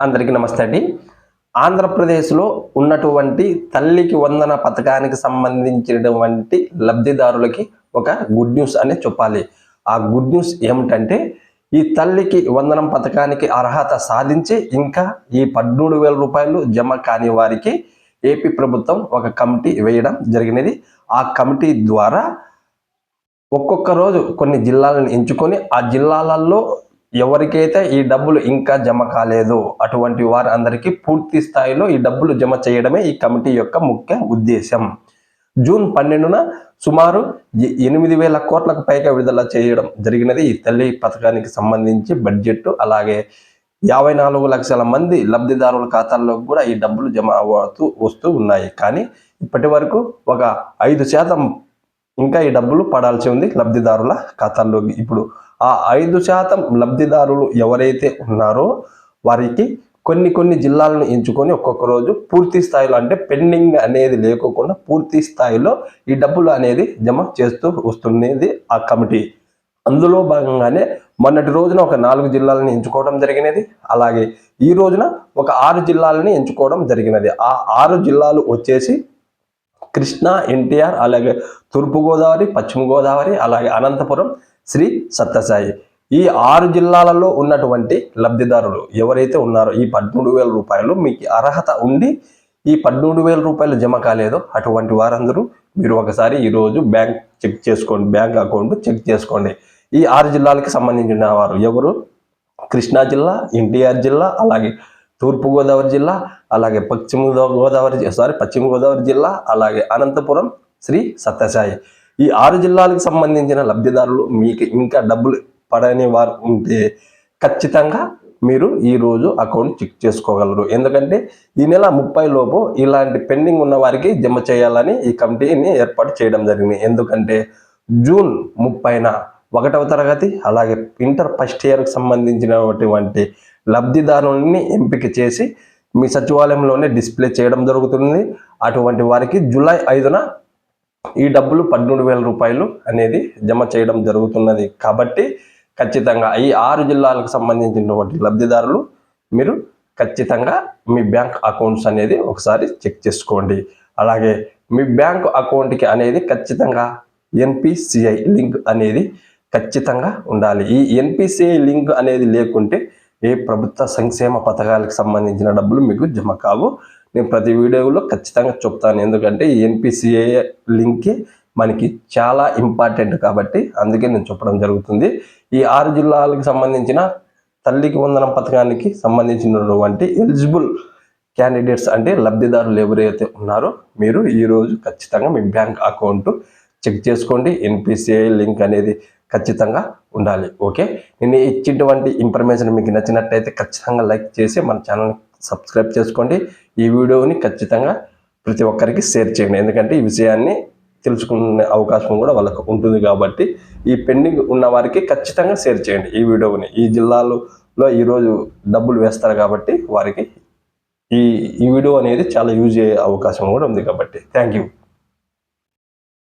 అందరికీ నమస్తే అండి. ఆంధ్రప్రదేశ్లో ఉన్నటువంటి తల్లికి వందన పథకానికి సంబంధించినటువంటి లబ్ధిదారులకి ఒక గుడ్ న్యూస్ అనే చెప్పాలి. ఆ గుడ్ న్యూస్ ఏమిటంటే ఈ తల్లికి వందనం పథకానికి అర్హత సాధించి ఇంకా ఈ పద్మూడు వేల రూపాయలు జమ కాని వారికి ఏపీ ప్రభుత్వం ఒక కమిటీ వేయడం జరిగినది. ఆ కమిటీ ద్వారా ఒక్కొక్క రోజు కొన్ని జిల్లాలను ఎంచుకొని ఆ జిల్లాలలో ఎవరికైతే ఈ డబ్బులు ఇంకా జమ కాలేదు అటువంటి వారందరికీ పూర్తి స్థాయిలో ఈ డబ్బులు జమ చేయడమే ఈ కమిటీ యొక్క ముఖ్య ఉద్దేశం. జూన్ పన్నెండున సుమారు ఎనిమిది వేల కోట్లకు పైగా విడుదల చేయడం జరిగినది ఈ తల్లి పథకానికి సంబంధించి బడ్జెట్ అలాగే యాభై నాలుగు లక్షల మంది లబ్ధిదారుల ఖాతాల్లో కూడా ఈ డబ్బులు జమ అవుతూ వస్తూ ఉన్నాయి. కానీ ఇప్పటి వరకు ఒక ఐదు శాతం ఇంకా ఈ డబ్బులు పడాల్సి ఉంది లబ్ధిదారుల ఖాతాల్లోకి. ఇప్పుడు ఆ ఐదు శాతం లబ్ధిదారులు ఎవరైతే ఉన్నారో వారికి కొన్ని కొన్ని జిల్లాలను ఎంచుకొని ఒక్కొక్క రోజు పూర్తి స్థాయిలో అంటే పెండింగ్ అనేది లేకోకుండా పూర్తి స్థాయిలో ఈ డబ్బులు అనేది జమ చేస్తూ వస్తున్నది ఆ కమిటీ. అందులో భాగంగానే మొన్నటి రోజున ఒక నాలుగు జిల్లాలను ఎంచుకోవడం జరిగినది. అలాగే ఈ రోజున ఒక ఆరు జిల్లాలని ఎంచుకోవడం జరిగినది. ఆ ఆరు జిల్లాలు వచ్చేసి కృష్ణా ఎన్టీఆర్ అలాగే తూర్పుగోదావరి పశ్చిమ గోదావరి అలాగే అనంతపురం శ్రీ సత్యసాయి. ఈ ఆరు జిల్లాలలో ఉన్నటువంటి లబ్ధిదారులు ఎవరైతే ఉన్నారో ఈ పదమూడు వేల రూపాయలు మీకు అర్హత ఉండి ఈ పదమూడు వేల రూపాయలు జమ కాలేదో అటువంటి వారందరూ మీరు ఒకసారి ఈరోజు బ్యాంక్ చెక్ చేసుకోండి బ్యాంక్ అకౌంట్ చెక్ చేసుకోండి. ఈ ఆరు జిల్లాలకి సంబంధించిన వారు ఎవరు? కృష్ణా జిల్లా ఎన్టీఆర్ జిల్లా అలాగే తూర్పుగోదావరి జిల్లా అలాగే పశ్చిమ గోదావరి సారీ పశ్చిమ గోదావరి జిల్లా అలాగే అనంతపురం శ్రీ సత్యసాయి. ఈ ఆరు జిల్లాలకు సంబంధించిన లబ్ధిదారులు మీకు ఇంకా డబ్బులు పడని వారు ఉంటే ఖచ్చితంగా మీరు ఈ రోజు అకౌంట్ చెక్ చేసుకోగలరు. ఎందుకంటే ఈ నెల ముప్పై లోపు ఇలాంటి పెండింగ్ ఉన్న వారికి జమ చేయాలని ఈ కమిటీని ఏర్పాటు చేయడం జరిగింది. ఎందుకంటే జూన్ ముప్పైన ఒకటవ తరగతి అలాగే ఇంటర్ ఫస్ట్ ఇయర్కి సంబంధించినటువంటి లబ్ధిదారుల్ని ఎంపిక చేసి మీ సచివాలయంలోనే డిస్ప్లే చేయడం జరుగుతుంది. అటువంటి వారికి జూలై ఐదున ఈ డబ్బులు పదమూడు వేల రూపాయలు అనేది జమ చేయడం జరుగుతున్నది. కాబట్టి ఖచ్చితంగా ఈ ఆరు జిల్లాలకు సంబంధించినటువంటి లబ్ధిదారులు మీరు ఖచ్చితంగా మీ బ్యాంక్ అకౌంట్స్ అనేది ఒకసారి చెక్ చేసుకోండి. అలాగే మీ బ్యాంక్ అకౌంట్కి అనేది ఖచ్చితంగా ఎన్పిసిఐ లింక్ అనేది ఖచ్చితంగా ఉండాలి. ఈ ఎన్పిసిఐ లింక్ అనేది లేకుంటే ఏ ప్రభుత్వ సంక్షేమ పథకాలకు సంబంధించిన డబ్బులు మీకు జమ కావు. నేను ప్రతి వీడియోలో ఖచ్చితంగా చెప్తాను. ఎందుకంటే ఎన్పిసిఏ లింకే మనకి చాలా ఇంపార్టెంట్ కాబట్టి అందుకే నేను చెప్పడం జరుగుతుంది. ఈ ఆరు జిల్లాలకు సంబంధించిన తల్లికి వందనం పథకానికి సంబంధించినటువంటి ఎలిజిబుల్ క్యాండిడేట్స్ అంటే లబ్ధిదారులు ఎవరైతే ఉన్నారో మీరు ఈరోజు ఖచ్చితంగా మీ బ్యాంక్ అకౌంట్ చెక్ చేసుకోండి. ఎన్పిసిఐ లింక్ అనేది ఖచ్చితంగా ఉండాలి. ఓకే? నేను ఇచ్చినటువంటి ఇన్ఫర్మేషన్ మీకు నచ్చినట్టయితే ఖచ్చితంగా లైక్ చేసి మన ఛానల్ సబ్స్క్రైబ్ చేసుకోండి. ఈ వీడియోని ఖచ్చితంగా ప్రతి ఒక్కరికి షేర్ చేయండి. ఎందుకంటే ఈ విషయాన్ని తెలుసుకునే అవకాశం కూడా వాళ్ళకు ఉంటుంది కాబట్టి ఈ పెండింగ్ ఉన్న వారికి ఖచ్చితంగా షేర్ చేయండి ఈ వీడియోని. ఈ జిల్లాలో ఈరోజు డబ్బులు వేస్తారు కాబట్టి వారికి ఈ ఈ వీడియో అనేది చాలా యూజ్ అయ్యే అవకాశం కూడా ఉంది కాబట్టి. Thank you